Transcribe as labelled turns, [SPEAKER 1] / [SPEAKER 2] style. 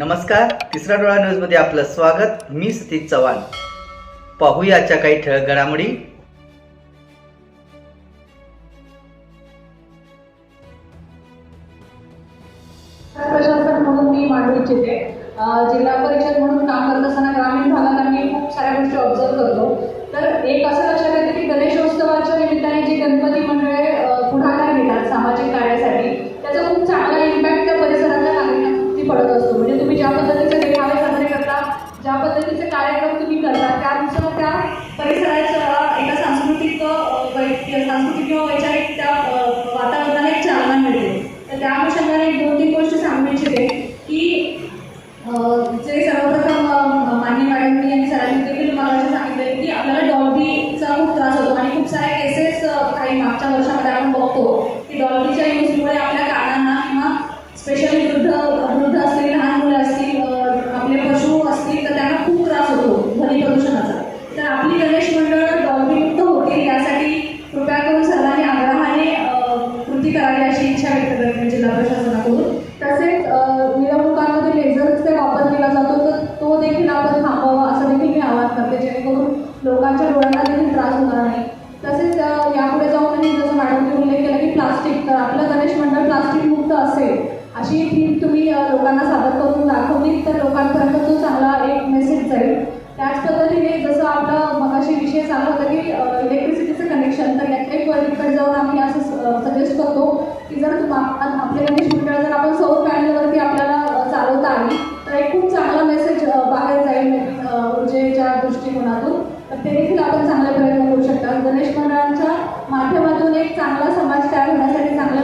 [SPEAKER 1] नमस्कार तिसरा डोळा न्यूजमध्ये आपलं स्वागत. मी सतीश चव्हाण. पाहूयाच्या काही ठळक घडामोडी.
[SPEAKER 2] म्हणून मी मांडू इच्छिते जिल्हा परिषद म्हणून काम करत असताना ग्रामीण भागात आम्ही खूप साऱ्या गोष्टी ऑब्झर्व करतो. पद्धतीचे कार्यक्रम तुम्ही करता त्यानुसार त्या परिसराच्या एका सांस्कृतिक वै- सांस्कृतिक किंवा वैचारिक त्या वातावरणाला एक चालना मिळते. तर त्या अनुषंगाने एक दोन तीन गोष्टी सांगू इच्छिते की जे सर्वप्रथम अं, माननीय मॅडमनी आणि सरांनी देखील मला सांगितले की आपल्याला डॉल्बीचा खूप त्रास होतो आणि खूप सारे केसेस काही मागच्या वर्षामध्ये आपण बघतो की डॉल्बीच्या यूजमुळे आपल्या कानांना किंवा स्पेशली करावी अशी इच्छा व्यक्त करते जिल्हा प्रशासनाकडून. तसेच मिरवणुकांमध्ये लेझरचा वापर केला जातो तर तो देखील आपण थांबवावा असं देखील मी आवाहन करते जेणेकरून लोकांच्या डोळ्यांना देखील त्रास होणार नाही. तसेच यापुढे जाऊनही जसं मॅडमने उल्लेख केला की प्लास्टिक तर आपलं गणेश मंडळ प्लास्टिक मुक्त असेल अशी थीम तुम्ही लोकांना सादर करून दाखवली तर लोकांपर्यंत तो चांगला एक मेसेज जाईल. त्याच पद्धतीने जसं आपला मगाशी विषय चालू होता की इलेक्ट्रिसिटीचं कनेक्शन तर यात एक वर्गीकडे जाऊन आम्ही असं सगळे करतो की जर तुम आप- आपले गणेश मंडळ जर आपण सौर पॅनलवरती आपल्याला चालवत चालवता आली तर एक खूप चांगला मेसेज बाहेर जाईल ऊर्जेच्या दृष्टिकोनातून. तर ते देखील आपण चांगले प्रयत्न करू शकता. गणेश मंडळांच्या माध्यमातून एक चांगला समाज तयार होण्यासाठी चांगले